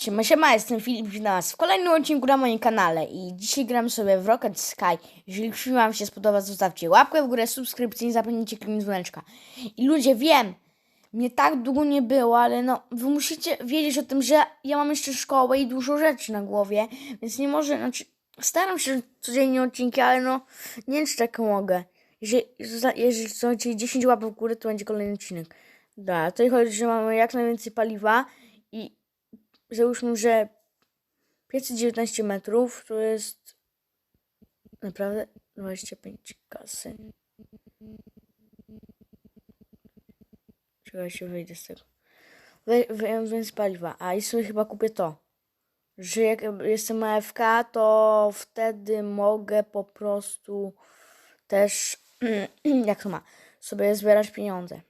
Siema, siema, jestem Filip, witam was w kolejnym odcinku na moim kanale i dzisiaj gram sobie w Rocket Sky. Jeżeli film wam się spodoba, zostawcie łapkę w górę, subskrypcję i zapomnijcie kliknąć dzwoneczka. I ludzie, wiem, mnie tak długo nie było, ale no, wy musicie wiedzieć o tym, że ja mam jeszcze szkołę i dużo rzeczy na głowie, więc nie może, znaczy, staram się codziennie odcinki, ale no, nie wiem, czy tak mogę. Jeżeli, jeżeli zostawicie 10 łapek w górę, to będzie kolejny odcinek. Dobra, tutaj chodzi, że mamy jak najwięcej paliwa załóżmy, że 519 metrów to jest naprawdę 25 kasy. Czekajcie, wyjdę z tego. We, więc paliwa. A i sobie chyba kupię to. Że jak jestem AFK, to wtedy mogę po prostu też, jak to ma, sobie zbierać pieniądze.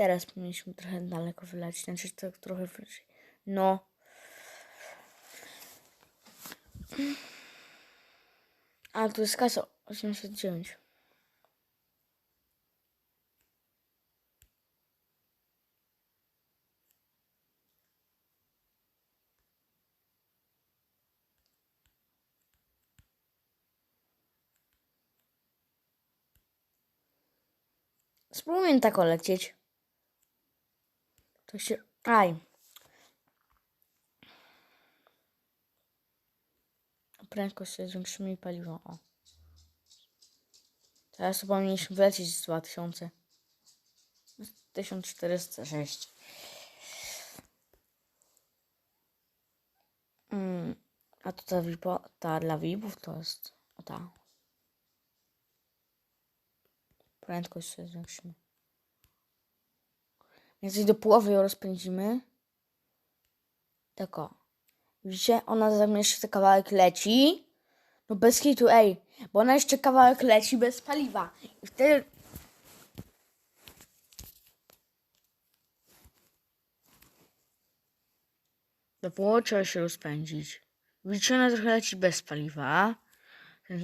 Teraz powinniśmy trochę daleko wylecieć, znaczy tak trochę wyżej. No. A tu jest kasa 809. Spróbujmy tak lecieć. To się... Aj. Prędkość sobie zwiększymy i paliwo. O. Teraz powinniśmy wlecieć z 2000. 1406. Mm. A to ta, wipo, ta dla VIPów to jest o ta. Prędkość sobie zwiększymy. Więc do połowy ją rozpędzimy. Tak o. Widzicie? Ona zamiast ten kawałek leci. No bez hitu, ej. Bo ona jeszcze kawałek leci bez paliwa. I wtedy... Do połowy trzeba się rozpędzić. Widzicie? Ona trochę leci bez paliwa.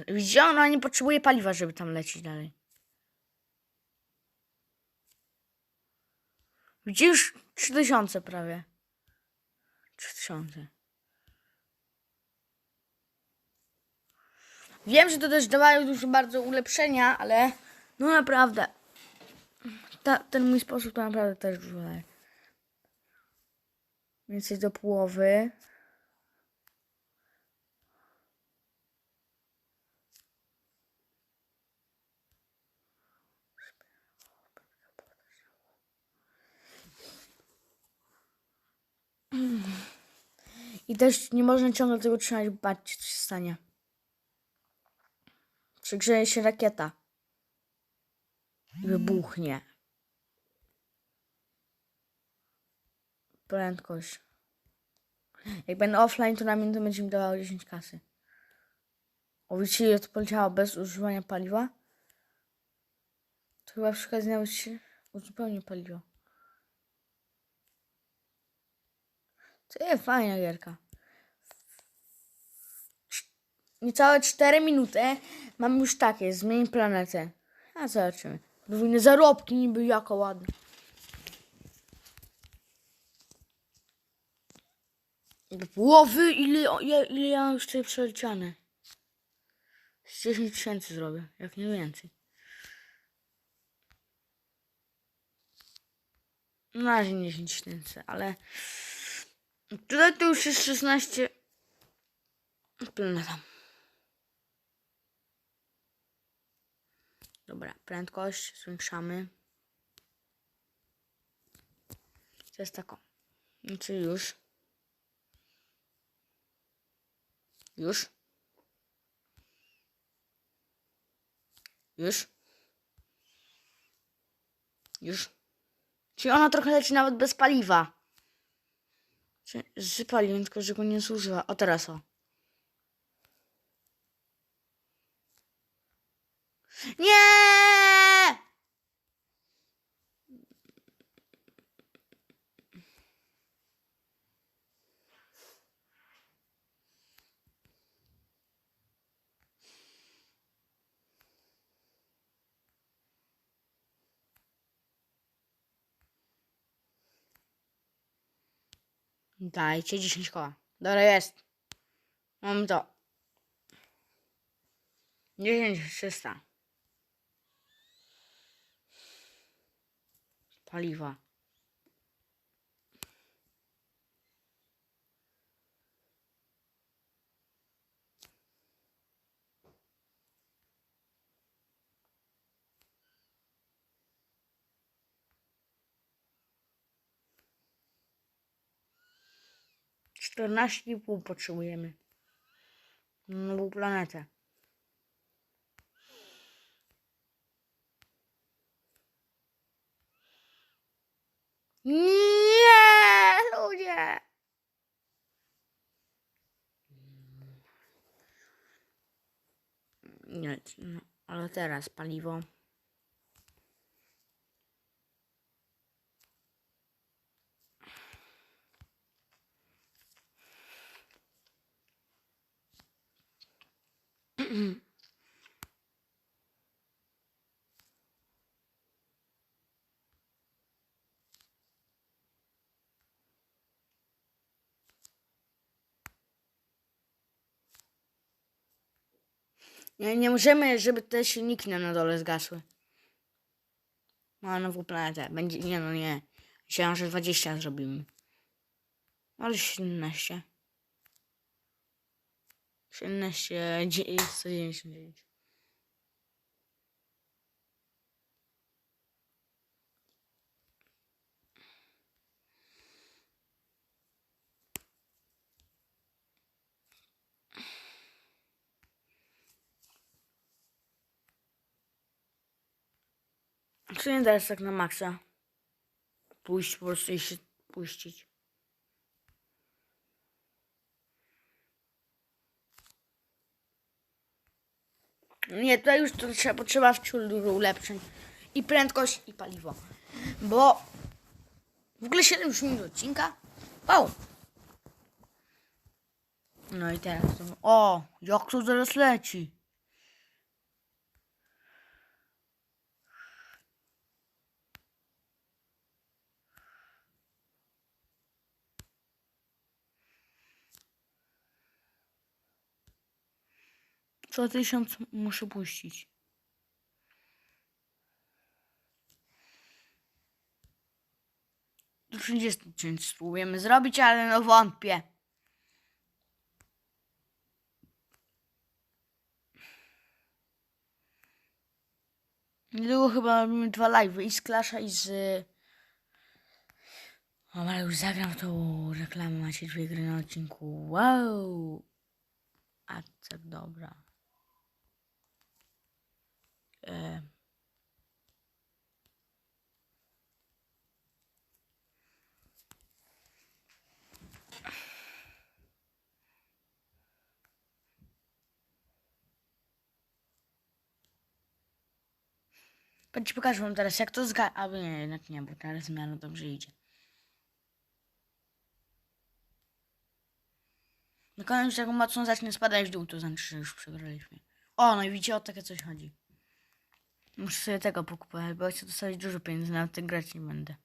Widzicie? Ona nie potrzebuje paliwa, żeby tam lecieć dalej. Widzisz? 3000 prawie. 3000. Wiem, że to też dawają dużo bardzo ulepszenia, ale no naprawdę. Ta, ten mój sposób to naprawdę też dużo daje. Więc do połowy. I też nie można ciągle tego trzymać, bo patrzcie, co się stanie. Przygrzeje się rakieta. Wybuchnie. Prędkość. Jak będę offline, to na mnie to będzie mi dawało 10 kasy. O, widzicie, ile to poleciało bez używania paliwa? To chyba przy okazji nawet się uzupełni paliwo. To jest fajna gierka. Niecałe 4 minuty mam już takie, zmień planetę. A zobaczymy. Podwójne zarobki niby jako ładne. Do połowy ile, ile, ile ja mam jeszcze przeleciane? Z 10 tysięcy zrobię, jak nie więcej. Na razie nie 10 tysięcy, ale tutaj to już jest 16 planeta. Dobra, prędkość zwiększamy. To jest taką. Znaczy już. Już. Już. Już. Czyli ona trochę leci nawet bez paliwa. Czy z paliwem, tylko że go nie zużywa. O teraz o. Nie! Dajcie 10 koła. Dobra, jest. Mam to. 10 300. Paliwa. Czternaście i pół potrzebujemy. Na nową planetę. Nie, ludzie! Nie, no, ale teraz paliwo. Nie, nie możemy, żeby te silniki na dole zgasły. Ma nową planetę. Będzie, nie no nie. Myślałem, że 20 zrobimy. Ale 17. 17, dzie- 199. Nie dajesz tak na maksa? Pójść po prostu i się puścić. Nie, tutaj już to trzeba, potrzeba wciul dużo ulepszeń. I prędkość, i paliwo. Bo w ogóle 7 już minut odcinka. Wow. No i teraz to... O, jak to zaraz leci. Co tysiąc muszę puścić. Do 30 tysięcy spróbujemy zrobić, ale no wątpię. Niedługo chyba robimy dwa live'y i z Clasha i z... O, ale już zagram tą reklamę, macie dwie gry na odcinku. Wow! A co dobra. E... Ci pokażę wam teraz jak to zga... Albo nie, jednak nie, bo teraz zmiana dobrze idzie. Na koniec już jak mocno zacznie spadać w dół, to znaczy, że już przegraliśmy. O, no i widzicie, o takie coś chodzi. Muszę sobie tego pokupować, bo chcę dostać dużo pieniędzy, na tym grać nie będę.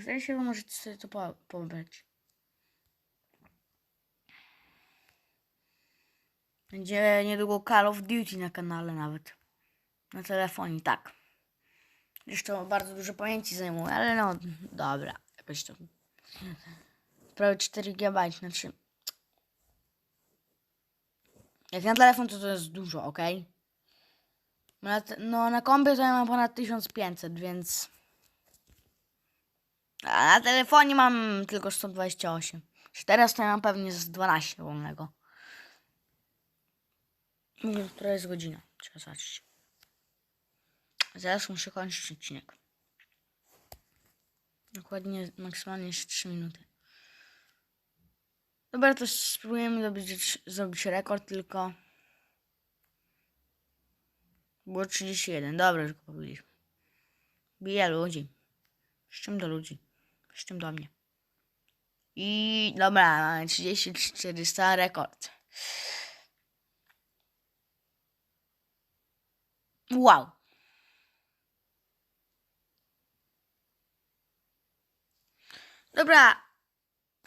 Zdaje się, że możecie sobie to po- pobrać. Będzie niedługo Call of Duty na kanale nawet. Na telefonie, tak. Zresztą bardzo dużo pamięci zajmuje, ale no dobra. Jakoś to. Prawie 4 GB, znaczy. Jak na telefon to to jest dużo, ok? No na kompie to ja mam ponad 1500, więc. A na telefonie mam tylko 128. Czy Teraz to ja mam pewnie z 12 wolnego. Wiem, która jest godzina. Trzeba zobaczyć. Zaraz muszę kończyć odcinek. Dokładnie, maksymalnie jeszcze 3 minuty. Dobra, to spróbujemy zrobić, zrobić rekord, tylko... Było 31. Dobra, już go powiedzieliśmy. Bije ludzi. Z czym do ludzi? Z tym do mnie. I dobra, mamy 3400 rekord. Wow. Dobra.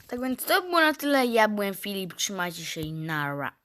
Tak więc to było na tyle. Ja byłem Filip. Trzymajcie się i nara.